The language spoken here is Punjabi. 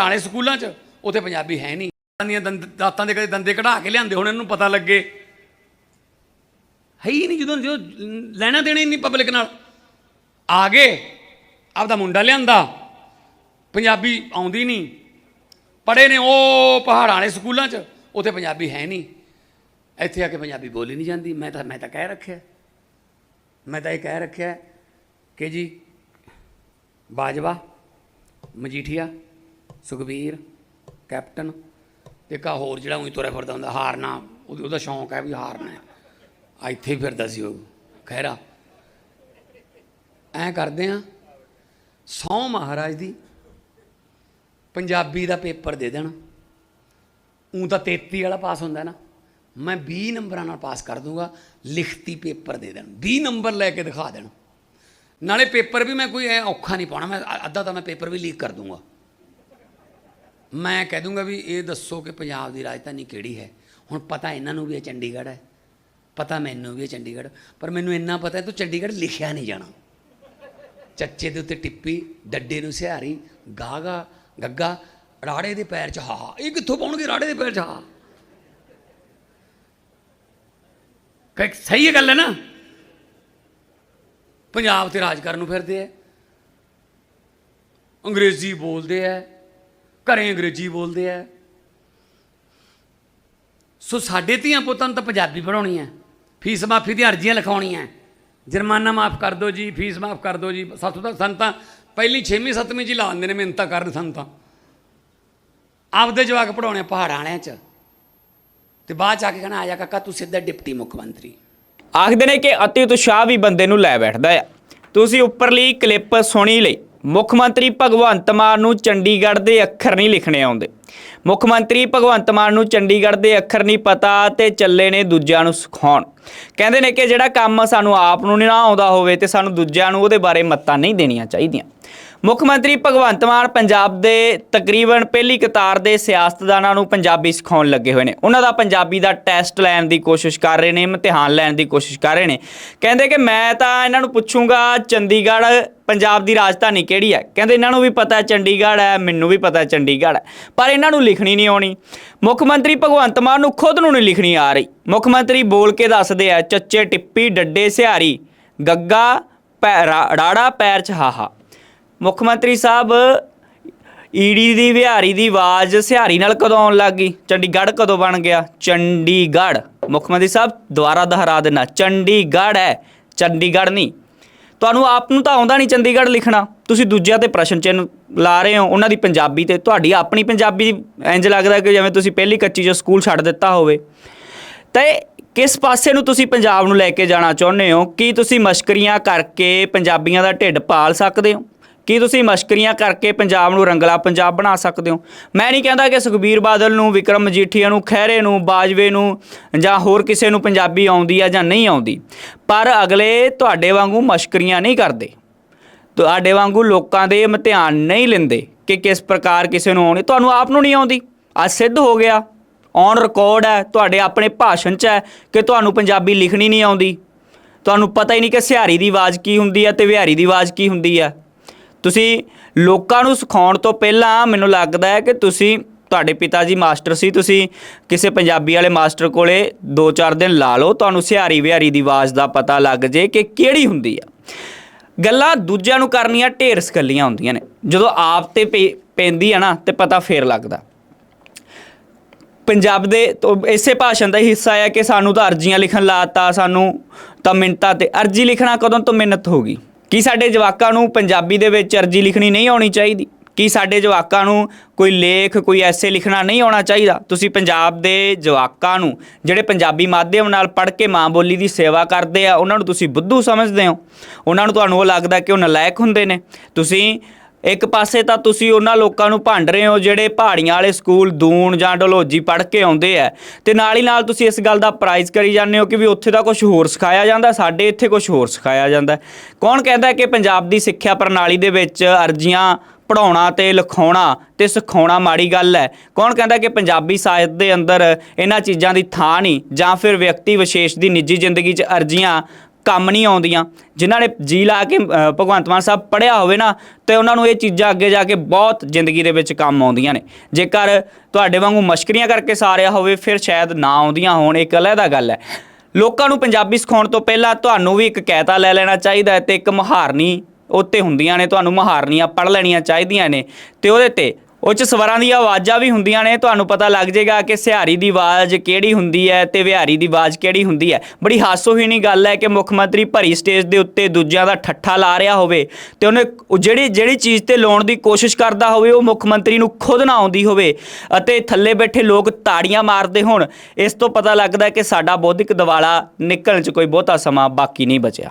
ਪਹਾੜਾਂ ਵਾਲੇ ਸਕੂਲਾਂ 'ਚ, ਉੱਥੇ ਪੰਜਾਬੀ ਹੈ ਨਹੀਂ। ਦੀਆਂ ਦੰਦ- ਦਾਤਾਂ ਦੇ ਕਦੇ ਦੰਦੇ ਕਢਾ ਕੇ ਲਿਆਂਦੇ ਹੁਣ, ਇਹਨੂੰ ਪਤਾ ਲੱਗੇ। ਹੈ ਹੀ ਨਹੀਂ ਜਦੋਂ ਜਦੋਂ ਲੈਣਾ ਦੇਣਾ ਹੀ ਨਹੀਂ ਪਬਲਿਕ ਨਾਲ। ਆ ਗਏ, ਆਪਦਾ ਮੁੰਡਾ ਲਿਆਂਦਾ। ਪੰਜਾਬੀ ਆਉਂਦੀ ਨਹੀਂ। ਪੜੇ ਨੇ ਉਹ ਪਹਾੜਾਂ ਵਾਲੇ ਸਕੂਲਾਂ 'ਚ, ਉੱਥੇ ਪੰਜਾਬੀ ਹੈ ਨਹੀਂ। ਇੱਥੇ ਆ ਕੇ ਪੰਜਾਬੀ ਬੋਲੀ ਨਹੀਂ ਜਾਂਦੀ। ਮੈਂ ਤਾਂ ਮੈਂ ਤਾਂ ਕਹਿ ਰੱਖਿਆ। ਮੈਂ ਤਾਂ ਇਹ ਕਹਿ ਰੱਖਿਆ ਕਿ ਜੀ, ਬਾਜਵਾ, ਮਜੀਠੀਆ ਸੁਖਬੀਰ, ਕੈਪਟਨ ਤੇ ਕਾ ਹੋਰ ਜਿਹੜਾ ਉਹੀ ਤੁਰਿਆ ਫਿਰਦਾ ਹੁੰਦਾ, ਹਾਰਨਾ, ਉਹਦਾ ਸ਼ੌਂਕ ਹੈ ਵੀ ਹਾਰਨਾ ਆ ਇੱਥੇ ਹੀ ਫਿਰਦਾ ਸੀ ਉਹ, ਖਹਿਰਾ। ਐਂ ਕਰਦੇ ਆ ਸੌ ਮਹਾਰਾਜ ਦੀ, ਪੰਜਾਬੀ ਦਾ ਪੇਪਰ ਦੇ ਦੇਣ। ਉਂ ਤਾਂ 33 ਵਾਲਾ ਪਾਸ ਹੁੰਦਾ ਨਾ, ਮੈਂ 20 ਨੰਬਰਾਂ ਨਾਲ ਪਾਸ ਕਰ ਦੂੰਗਾ, ਲਿਖਤੀ ਪੇਪਰ ਦੇ ਦੇਣ 20 ਨੰਬਰ ਲੈ ਕੇ ਦਿਖਾ ਦੇਣ। ਨਾਲੇ ਪੇਪਰ ਵੀ ਮੈਂ ਕੋਈ ਐ ਔਖਾ ਨਹੀਂ ਪਾਉਣਾ, ਮੈਂ ਅ- ਅੱਧਾ ਤਾਂ ਮੈਂ ਪੇਪਰ ਵੀ ਲੀਕ ਕਰ ਦੂੰਗਾ। ਮੈਂ ਕਹਿ ਦੂੰਗਾ ਵੀ ਇਹ ਦੱਸੋ ਕਿ ਪੰਜਾਬ ਦੀ ਰਾਜਧਾਨੀ ਕਿਹੜੀ ਹੈ? ਹੁਣ ਪਤਾ ਇਹਨਾਂ ਨੂੰ ਵੀ ਇਹ ਚੰਡੀਗੜ੍ਹ ਹੈ। ਪਤਾ ਮੈਨੂੰ ਵੀ ਇਹ ਚੰਡੀਗੜ੍ਹ, ਪਰ ਮੈਨੂੰ ਇੰਨਾ ਪਤਾ ਹੈ ਤੂੰ ਚੰਡੀਗੜ੍ਹ ਲਿਖਿਆ ਨਹੀਂ ਜਾਣਾ। ਚੱਚੇ ਦੇ ਉੱਤੇ ਟਿੱਪੀ, ਡੱਡੇ ਨੂੰ ਸਿਹਾਰੀ, ਗਾਗਾ, ਗੱਗਾ, ਰਾੜੇ ਦੇ ਪੈਰ 'ਚ ਹਾ ਇਹ ਕਿੱਥੋਂ ਪਾਉਣਗੇ ਰਾੜੇ ਦੇ ਪੈਰ 'ਚ ਹਾ ਕਿ ਸਹੀ ਹੈ ਗੱਲ ਹੈ ਨਾ। ਪੰਜਾਬ ਤੇ ਰਾਜ ਕਰਨ ਨੂੰ ਫਿਰਦੇ ਐ ਅੰਗਰੇਜ਼ੀ ਬੋਲਦੇ ਐ ਘਰੇ ਅੰਗਰੇਜ਼ੀ ਬੋਲਦੇ ਐ ਸੋ ਸਾਡੇ ਧੀਆਂ ਪੁੱਤਾਂ ਨੂੰ ਤਾਂ ਪੰਜਾਬੀ ਪੜਾਉਣੀ ਹੈ। ਫੀਸ ਮਾਫੀ ਦੀਆਂ ਅਰਜ਼ੀਆਂ ਲਿਖਾਉਣੀਆਂ। ਜੁਰਮਾਨਾ ਮਾਫ ਕਰ ਦਿਓ ਜੀ, ਫੀਸ ਮਾਫ ਕਰ ਦਿਓ ਜੀ। ਸਾਥੋਂ ਤਾਂ ਸਾਨੂੰ ਪਹਿਲੀ 6ਵੀਂ 7ਵੀਂ ਚ ਹੀ ਲਾ ਦਿੰਦੇ ਨੇ ਮਿਹਨਤਾਂ ਕਰਨ ਸੰਤਾਂ। ਆਪਦੇ ਜਵਾਕ ਪੜਾਉਣੇ ਪਹਾੜਾਂ ਵਾਲਿਆਂ ਚ। ਤੇ ਬਾਅਦ ਚ ਆ ਕੇ ਕਹਿਣਾ, ਆ ਜਾ ਕਾਕਾ, ਤੂੰ ਸਿੱਧਾ ਡਿਪਟੀ ਮੁੱਖ ਮੰਤਰੀ। ਆਖਦੇ ਨੇ ਕਿ ਅਤੀ ਉਤਸ਼ਾਹ ਵੀ ਬੰਦੇ ਨੂੰ ਲੈ ਬੈਠਦਾ ਆ। ਤੁਸੀਂ ਉੱਪਰਲੀ ਕਲਿੱਪ ਸੁਣੀ ਲਈ। ਮੁੱਖ ਮੰਤਰੀ ਭਗਵੰਤ ਮਾਨ ਨੂੰ ਚੰਡੀਗੜ੍ਹ ਦੇ ਅੱਖਰ ਨਹੀਂ ਲਿਖਣੇ ਆਉਂਦੇ। ਮੁੱਖ ਮੰਤਰੀ ਭਗਵੰਤ ਮਾਨ ਨੂੰ ਚੰਡੀਗੜ੍ਹ ਦੇ ਅੱਖਰ ਨਹੀਂ ਪਤਾ ਤੇ ਚੱਲੇ ਨੇ ਦੂਜਿਆਂ ਨੂੰ ਸਿਖਾਉਣ। ਕਹਿੰਦੇ ਨੇ ਕਿ ਜਿਹੜਾ ਕੰਮ ਸਾਨੂੰ ਆਪ ਨੂੰ ਨਹੀਂ ਨਾ ਆਉਂਦਾ ਹੋਵੇ ਤੇ ਸਾਨੂੰ ਦੂਜਿਆਂ ਨੂੰ ਉਹਦੇ ਬਾਰੇ ਮੱਤਾਂ ਨਹੀਂ ਦੇਣੀਆਂ ਚਾਹੀਦੀਆਂ। ਮੁੱਖ ਮੰਤਰੀ ਭਗਵੰਤ ਮਾਨ ਪੰਜਾਬ ਦੇ ਤਕਰੀਬਨ ਪਹਿਲੀ ਕਤਾਰ ਦੇ ਸਿਆਸਤਦਾਨਾਂ ਨੂੰ ਪੰਜਾਬੀ ਸਿਖਾਉਣ ਲੱਗੇ ਹੋਏ ਨੇ। ਉਹਨਾਂ ਦਾ ਪੰਜਾਬੀ ਦਾ ਟੈਸਟ ਲੈਣ ਦੀ ਕੋਸ਼ਿਸ਼ ਕਰ ਰਹੇ ਨੇ, ਇਮਤਿਹਾਨ ਲੈਣ ਦੀ ਕੋਸ਼ਿਸ਼ ਕਰ ਰਹੇ ਨੇ। ਕਹਿੰਦੇ ਕਿ ਮੈਂ ਤਾਂ ਇਹਨਾਂ ਨੂੰ ਪੁੱਛੂੰਗਾ, ਚੰਡੀਗੜ੍ਹ ਪੰਜਾਬ ਦੀ ਰਾਜਧਾਨੀ ਕਿਹੜੀ ਹੈ? ਕਹਿੰਦੇ ਇਹਨਾਂ ਨੂੰ ਵੀ ਪਤਾ ਹੈ ਚੰਡੀਗੜ੍ਹ ਹੈ, ਮੈਨੂੰ ਵੀ ਪਤਾ ਹੈ ਚੰਡੀਗੜ੍ਹ ਹੈ। ਪਰ ਇਹਨਾਂ ਨੂੰ ਲਿਖਣੀ ਨਹੀਂ ਆਉਣੀ। ਮੁੱਖ ਮੰਤਰੀ ਭਗਵੰਤ ਮਾਨ ਨੂੰ ਖੁਦ ਨੂੰ ਨਹੀਂ ਲਿਖਣੀ ਆ ਰਹੀ। ਮੁੱਖ ਮੰਤਰੀ ਬੋਲ ਕੇ ਦੱਸਦੇ ਆ, ਚੱਚੇ ਟਿੱਪੀ, ਡੱਡੇ ਸਿਹਾਰੀ, ਗੱਗਾ, ਪੈ- ਰਾੜਾ, ਪੈਰ ਚ ਹਾਹਾ ਮੁੱਖ ਮੰਤਰੀ ਸਾਹਿਬ ਈਡੀ ਦੀ ਵਿਹਾਰੀ ਦੀ ਆਵਾਜ਼ ਸਿਹਾਰੀ ਨਾਲ ਕਦੋਂ ਆਉਣ ਲੱਗ ਗਈ? ਚੰਡੀਗੜ੍ਹ ਕਦੋਂ ਬਣ ਗਿਆ? ਚੰਡੀਗੜ੍ਹ। ਮੁੱਖ ਮੰਤਰੀ ਸਾਹਿਬ, ਦੁਬਾਰਾ ਦੁਹਰਾ ਦੇਣਾ ਚੰਡੀਗੜ੍ਹ ਹੈ, ਚੰਡੀਗੜ੍ਹ ਨਹੀਂ। ਤੁਹਾਨੂੰ ਆਪ ਨੂੰ ਤਾਂ ਆਉਂਦਾ ਨਹੀਂ ਚੰਡੀਗੜ੍ਹ ਲਿਖਣਾ। ਤੁਸੀਂ ਦੂਜਿਆਂ ਤੇ ਪ੍ਰਸ਼ਨ ਚਿੰਨ੍ਹ ਲਾ ਰਹੇ ਹੋ, ਉਹਨਾਂ ਦੀ ਪੰਜਾਬੀ ਤੇ। ਤੁਹਾਡੀ ਆਪਣੀ ਪੰਜਾਬੀ ਇੰਜ ਲੱਗਦਾ ਕਿ ਜਿਵੇਂ ਤੁਸੀਂ ਪਹਿਲੀ ਕੱਚੀ ਜੋ ਸਕੂਲ ਛੱਡ ਦਿੱਤਾ ਹੋਵੇ। ਤੇ ਕਿਸ ਪਾਸੇ ਨੂੰ ਤੁਸੀਂ ਪੰਜਾਬ ਨੂੰ ਲੈ ਕੇ ਜਾਣਾ ਚਾਹੁੰਦੇ ਹੋ? ਕੀ ਤੁਸੀਂ ਮਸ਼ਕਰੀਆਂ ਕਰਕੇ ਪੰਜਾਬੀਆਂ ਦਾ ਢਿੱਡ ਪਾਲ ਸਕਦੇ ਹੋ? ਕੀ ਤੁਸੀਂ ਮਸ਼ਕਰੀਆਂ ਕਰਕੇ ਪੰਜਾਬ ਨੂੰ ਰੰਗਲਾ ਪੰਜਾਬ ਬਣਾ ਸਕਦੇ ਹੋ? ਮੈਂ ਨਹੀਂ ਕਹਿੰਦਾ ਕਿ ਸੁਖਬੀਰ ਬਾਦਲ ਨੂੰ, ਵਿਕਰਮ ਮਜੀਠੀਆ ਨੂੰ, ਖਹਿਰੇ ਨੂੰ, ਬਾਜਵੇ ਨੂੰ ਜਾਂ ਹੋਰ ਕਿਸੇ ਨੂੰ ਪੰਜਾਬੀ ਆਉਂਦੀ ਆ ਜਾਂ ਨਹੀਂ ਆਉਂਦੀ। ਪਰ ਅਗਲੇ ਤੁਹਾਡੇ ਵਾਂਗੂ ਮਸ਼ਕਰੀਆਂ ਨਹੀਂ ਕਰਦੇ। ਤੁਹਾਡੇ ਵਾਂਗੂ ਲੋਕਾਂ ਦੇ ਇਮਤਿਹਾਨ ਨਹੀਂ ਲੈਂਦੇ ਕਿ ਕਿਸ ਪ੍ਰਕਾਰ ਕਿਸੇ ਨੂੰ ਆਉਣੀ। ਤੁਹਾਨੂੰ ਆਪ ਨੂੰ ਨਹੀਂ ਆਉਂਦੀ। ਅੱਜ ਸਿੱਧ ਹੋ ਗਿਆ। ਔਨ ਰਿਕਾਰਡ ਹੈ। ਤੁਹਾਡੇ ਆਪਣੇ ਭਾਸ਼ਣ 'ਚ ਹੈ ਕਿ ਤੁਹਾਨੂੰ ਪੰਜਾਬੀ ਲਿਖਣੀ ਨਹੀਂ ਆਉਂਦੀ। ਤੁਹਾਨੂੰ ਪਤਾ ਹੀ ਨਹੀਂ ਕਿ ਸਿਹਾਰੀ ਦੀ ਆਵਾਜ਼ ਕੀ ਹੁੰਦੀ ਹੈ ਤੇ ਵਿਹਾਰੀ ਦੀ ਆਵਾਜ਼ ਕੀ ਹੁੰਦੀ ਹੈ। ਤੁਸੀਂ ਲੋਕਾਂ ਨੂੰ ਸਿਖਾਉਣ ਤੋਂ ਪਹਿਲਾਂ ਮੈਨੂੰ ਲੱਗਦਾ ਹੈ ਕਿ ਤੁਸੀਂ, ਤੁਹਾਡੇ ਪਿਤਾ ਜੀ ਮਾਸਟਰ ਸੀ, ਤੁਸੀਂ ਕਿਸੇ ਪੰਜਾਬੀ ਵਾਲੇ ਮਾਸਟਰ ਕੋਲੇ 2-4 ਦਿਨ ਲਾ ਲਓ, ਤੁਹਾਨੂੰ ਸਿਹਾਰੀ ਵਿਹਾਰੀ ਦੀ ਆਵਾਜ਼ ਦਾ ਪਤਾ ਲੱਗ ਜੇ ਕਿ ਕਿਹੜੀ ਹੁੰਦੀ ਆ। ਗੱਲਾਂ ਦੂਜਿਆਂ ਨੂੰ ਕਰਨੀਆਂ ਢੇਰ ਸਕੱਲੀਆਂ ਹੁੰਦੀਆਂ ਨੇ। ਜਦੋਂ ਆਪ ਤੇ ਪੇ- ਪੈਂਦੀ ਆ ਨਾ, ਤੇ ਪਤਾ ਫੇਰ ਲੱਗਦਾ। ਪੰਜਾਬ ਦੇ ਇਸੇ ਭਾਸ਼ਣ ਦਾ ਹੀ ਹਿੱਸਾ ਹੈ ਕਿ ਸਾਨੂੰ ਤਾਂ ਅਰਜ਼ੀਆਂ ਲਿਖਣ ਲਾਤਾ, ਸਾਨੂੰ ਤਾਂ ਮਿੰਟਾਂ ਤੇ ਅਰਜ਼ੀ ਲਿਖਣਾ ਕਦੋਂ ਤੋਂ ਮਿਹਨਤ ਹੋਗੀ ਕੀ ਸਾਡੇ ਜਵਾਕਾਂ ਨੂੰ ਪੰਜਾਬੀ ਦੇ ਵਿੱਚ ਅਰਜ਼ੀ ਲਿਖਣੀ ਨਹੀਂ ਆਉਣੀ ਚਾਹੀਦੀ? ਕੀ ਸਾਡੇ ਜਵਾਕਾਂ ਨੂੰ ਕੋਈ ਲੇਖ, ਕੋਈ ਐਸੇ ਲਿਖਣਾ ਨਹੀਂ ਆਉਣਾ ਚਾਹੀਦਾ? ਤੁਸੀਂ ਪੰਜਾਬ ਦੇ ਜਵਾਕਾਂ ਨੂੰ, ਜਿਹੜੇ ਪੰਜਾਬੀ ਮਾਧਿਅਮ ਨਾਲ ਪੜ੍ਹ ਕੇ ਮਾਂ ਬੋਲੀ ਦੀ ਸੇਵਾ ਕਰਦੇ ਆ, ਉਹਨਾਂ ਨੂੰ ਤੁਸੀਂ ਬੁੱਧੂ ਸਮਝਦੇ ਹੋ। ਉਹਨਾਂ ਨੂੰ ਤੁਹਾਨੂੰ ਉਹ ਲੱਗਦਾ ਕਿ ਉਹ ਨਲਾਇਕ ਹੁੰਦੇ ਨੇ। ਤੁਸੀਂ ਇੱਕ ਪਾਸੇ ਤਾਂ ਤੁਸੀਂ ਉਹਨਾਂ ਲੋਕਾਂ ਨੂੰ ਭੰਡ ਰਹੇ ਹੋ ਜਿਹੜੇ ਪਹਾੜੀਆਂ ਵਾਲੇ ਸਕੂਲ ਦੂਣ ਜਾਂ ਡਲੋਜੀ ਪੜ੍ਹ ਕੇ ਆਉਂਦੇ ਆ। ਤੇ ਨਾਲ ਹੀ ਨਾਲ ਤੁਸੀਂ ਇਸ ਗੱਲ ਦਾ ਪ੍ਰਾਈਜ਼ ਕਰੀ ਜਾਂਦੇ ਹੋ ਕਿ ਵੀ ਉੱਥੇ ਦਾ ਕੁਝ ਹੋਰ ਸਿਖਾਇਆ ਜਾਂਦਾ, ਸਾਡੇ ਇੱਥੇ ਕੁਝ ਹੋਰ ਸਿਖਾਇਆ ਜਾਂਦਾ। ਕੌਣ ਕਹਿੰਦਾ ਕਿ ਪੰਜਾਬ ਦੀ ਸਿੱਖਿਆ ਪ੍ਰਣਾਲੀ ਦੇ ਵਿੱਚ ਅਰਜ਼ੀਆਂ ਪੜਾਉਣਾ ਤੇ ਲਿਖਾਉਣਾ ਤੇ ਸਿਖਾਉਣਾ ਮਾੜੀ ਗੱਲ ਹੈ? ਕੌਣ ਕਹਿੰਦਾ ਕਿ ਪੰਜਾਬੀ ਸਾਹਿਤ ਦੇ ਅੰਦਰ ਇਹਨਾਂ ਚੀਜ਼ਾਂ ਦੀ ਥਾਂ ਨਹੀਂ ਜਾਂ ਫਿਰ ਵਿਅਕਤੀ ਵਿਸ਼ੇਸ਼ ਦੀ ਨਿੱਜੀ ਜ਼ਿੰਦਗੀ 'ਚ ਅਰਜ਼ੀਆਂ ਕੰਮ ਨਹੀਂ ਆਉਂਦੀਆਂ। ਜਿਨ੍ਹਾਂ ਨੇ ਜੀ ਲਾ ਕੇ ਭਗਵੰਤ ਮਾਨ ਸਾਹਿਬ ਪੜਿਆ ਹੋਵੇ ਨਾ, ਤੇ ਉਹਨਾਂ ਨੂੰ ਇਹ ਚੀਜ਼ਾਂ ਅੱਗੇ ਜਾ ਕੇ ਬਹੁਤ ਜ਼ਿੰਦਗੀ ਦੇ ਵਿੱਚ ਕੰਮ ਆਉਂਦੀਆਂ ਨੇ। ਜੇਕਰ ਤੁਹਾਡੇ ਵਾਂਗੂ ਮਸ਼ਕਰੀਆਂ ਕਰਕੇ ਸਾਰਿਆ ਹੋਵੇ, ਫਿਰ ਸ਼ਾਇਦ ਨਾ ਆਉਂਦੀਆਂ ਹੋਣ ਇੱਕ ਅਲੱਗਾ ਗੱਲ ਹੈ। ਲੋਕਾਂ ਨੂੰ ਪੰਜਾਬੀ ਸਿਖਾਉਣ ਤੋਂ ਪਹਿਲਾਂ ਤੁਹਾਨੂੰ ਵੀ ਇੱਕ ਕਾਇਦਾ ਲੈ ਲੈਣਾ ਚਾਹੀਦਾ ਹੈ ਤੇ ਇੱਕ ਮਹਾਰਨੀ ਉੱਤੇ ਹੁੰਦੀਆਂ ਨੇ, ਤੁਹਾਨੂੰ ਮੁਹਾਰਨੀਆਂ ਪੜ੍ਹ ਲੈਣੀਆਂ ਚਾਹੀਦੀਆਂ ਨੇ। ਤੇ ਉਹਦੇ ਤੇ ਉਹ ਚ ਸਵਰਾਂ ਦੀਆਂ ਆਵਾਜ਼ਾਂ ਵੀ ਹੁੰਦੀਆਂ ਨੇ। ਤੁਹਾਨੂੰ ਪਤਾ ਲੱਗ ਜਾਏਗਾ ਕਿ ਸਿਹਾਰੀ ਦੀ ਆਵਾਜ਼ ਕਿਹੜੀ ਹੁੰਦੀ ਹੈ ਤੇ ਵਿਹਾਰੀ ਦੀ ਆਵਾਜ਼ ਕਿਹੜੀ ਹੁੰਦੀ ਹੈ। ਬੜੀ ਹਾਸੋਹੀਣੀ ਗੱਲ ਹੈ ਕਿ ਮੁੱਖ ਮੰਤਰੀ ਭਰੀ ਸਟੇਜ ਦੇ ਉੱਤੇ ਦੂਜਿਆਂ ਦਾ ਠੱਠਾ ਲਾ ਰਿਹਾ ਹੋਵੇ ਤੇ ਉਹਨੇ ਉਹ ਜਿਹੜੀ ਜਿਹੜੀ ਚੀਜ਼ ਤੇ ਲਾਉਣ ਦੀ ਕੋਸ਼ਿਸ਼ ਕਰਦਾ ਹੋਵੇ, ਉਹ ਮੁੱਖ ਮੰਤਰੀ ਨੂੰ ਖੁਦ ਨਾ ਆਉਂਦੀ ਹੋਵੇ ਅਤੇ ਥੱਲੇ ਬੈਠੇ ਲੋਕ ਤਾੜੀਆਂ ਮਾਰਦੇ ਹੋਣ। ਇਸ ਤੋਂ ਪਤਾ ਲੱਗਦਾ ਕਿ ਸਾਡਾ ਬੌਧਿਕ ਦਿਵਾਲਾ ਨਿਕਲਣ 'ਚ ਕੋਈ ਬਹੁਤਾ ਸਮਾਂ ਬਾਕੀ ਨਹੀਂ ਬਚਿਆ।